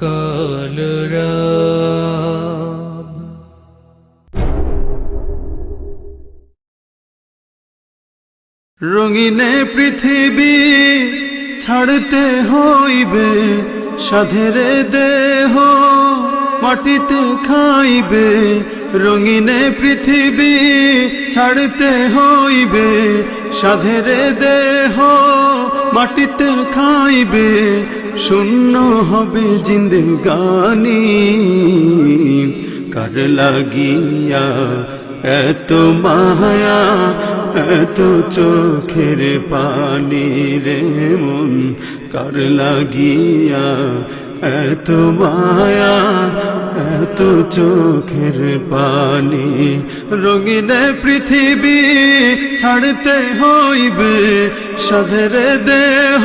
কালরাব রঙিনে পৃথিবী ছাড়তে হইবে, সাধেরে দেহ মাটিতে খাইবে। রঙিনে পৃথিবী ছাড়তে হইবে, সাধেরে দেহ মাটিতে খাইবে। শূন্য হবে জিন্দেগানি কার লাগিয়া এত মায়া, এত চোখের পানি রে মন। কার লাগিয়া এত মায়া, এত চোখের পানি। রঙিন পৃথিবী ছাড়তে হইবে সাধের দেহ।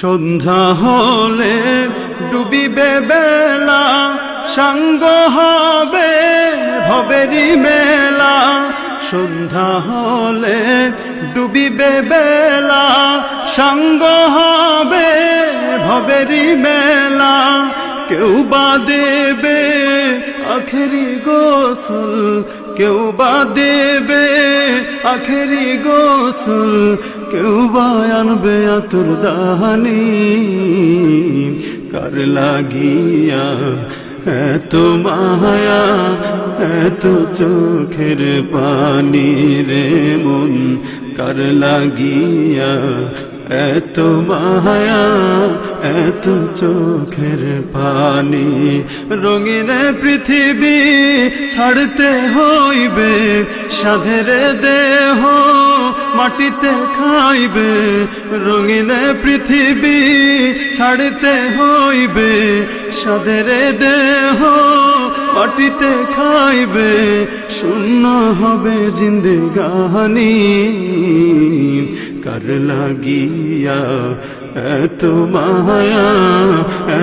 সন্ধ্যা হলে ডুবিবে বেলা, সাঙ্গ হবে ভবেরি মেলা। সন্ধ্যা হলে ডুবিবে বেলা, সাঙ্গ হবে ভবেরি মেলা। কেউ বা দেবে আখেরি গোসল কেউ বা দেবে আখেরি গোসল, কেউ বা আনবে আতুর দাহানি। কার লাগিয়া এত মায়া, এত চোখের পানি রে মন, কার লাগিয়া এত মায়া এত চোখের পানি। রঙিন পৃথিবী ছাড়তে হইবে, সাধের দেহ মাটিতে খাইবে। রঙিন পৃথিবী ছাড়তে হইবে, সাধের দেহ মাটিতে খাইবে। শূন্য হবে জিন্দেগানি। কার লাগিয়া এত মায়া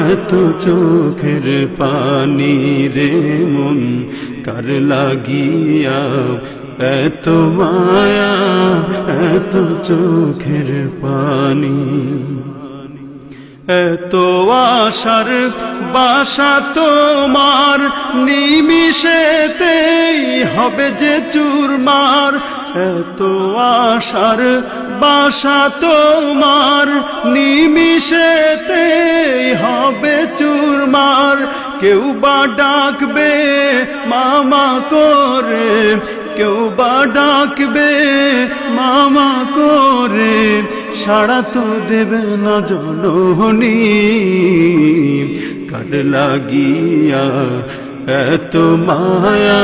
এত চোখের পানি রে মন কার লাগিয়া এত মায়া এত চোখের পানি এত আশার বাসা তোমার নিমিশেতেই হবে যে চুরমার। এত আশার বাসা তোমার নিমিশেতেই হবে চুরমার। কেউ বা ডাকবে, মামা করে। কেউ বা ডাকবে, মামা করে। সাড়া তো দেবে না জননী। কার লাগিয়া এত মায়া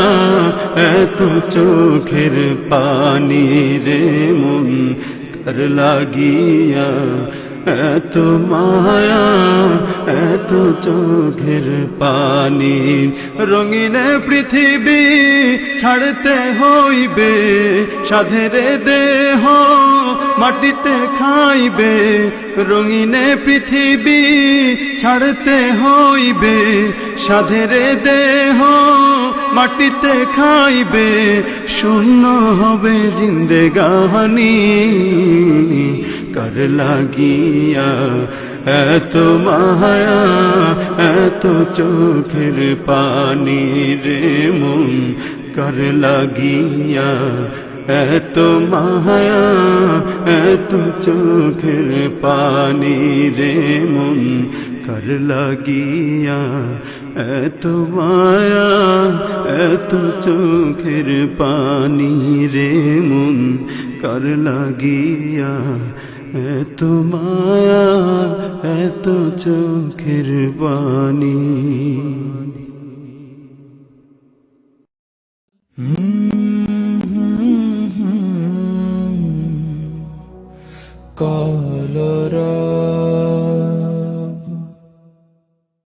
এত চোখের পানি রে মন কর লাগিয়া এত মায়া, এত চোখের পানি, রঙিন পৃথিবী ছাড়তে হইবে, সাধের দেহ মাটিতে খাইবে, রঙিন পৃথিবী ছাড়তে হইবে, সাধের দেহ মাটিতে খাইবে, শূন্য হবে জিন্দেগানি কার লাগিয়া এত মায়া এত চোখের পানি রে মন কার লাগিয়া এত মায়া এত চোখের পানি রে মন কার লাগিয়া এত মায়া এত চোখের পানি রে মন কার লাগিয়া এত মায়া এত চোখের বাণী। হুম